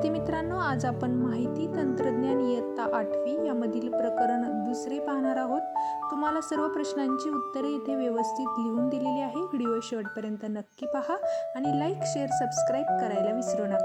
विद्यार्थी मित्रांनो आज आपण माहिती तंत्रज्ञान इयत्ता आठवी यामधील प्रकरण दुसरे पाहणार आहोत. तुम्हाला सर्व प्रश्नांची उत्तरे इथे व्यवस्थित लिहून दिलेली आहे. व्हिडिओ शेवटपर्यंत नक्की पहा आणि लाईक शेअर सबस्क्राईब करायला विसरू नका.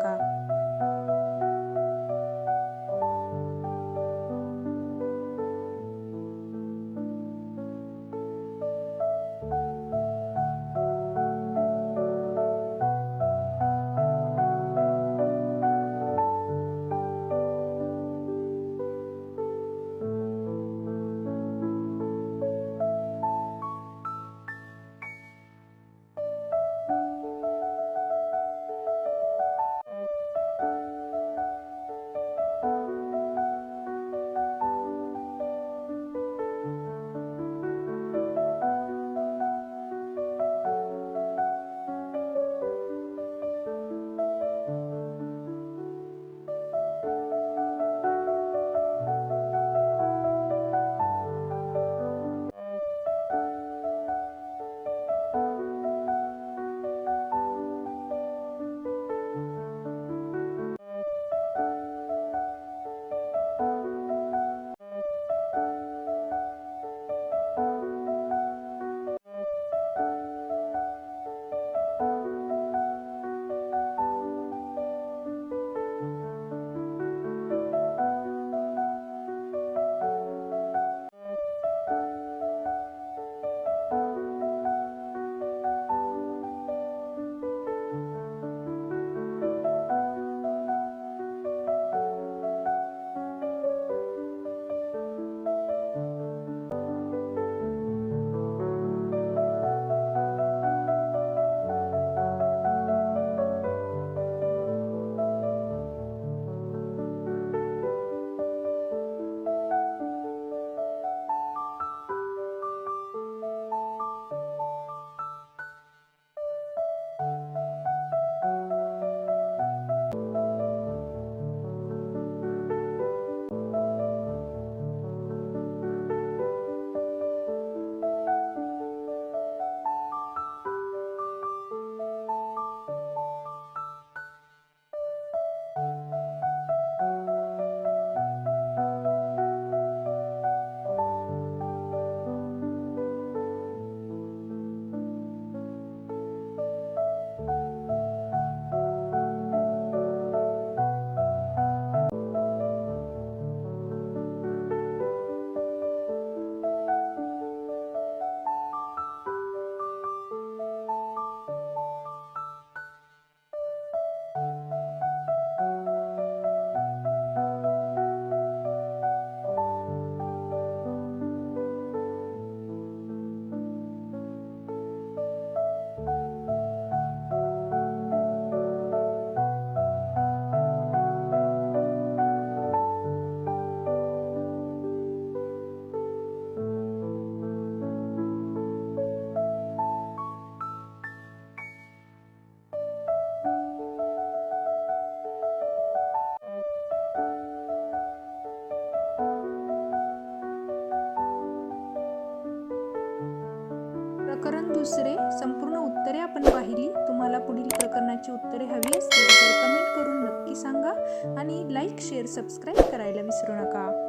प्रकरण दुसरे संपूर्ण उत्तरे आपण पाहिली. तुम्हाला पुढील प्रकरणाची उत्तरे हवी असतील तर कमेंट करून नक्की सांगा आणि लाईक शेअर सबस्क्राईब करायला विसरू नका.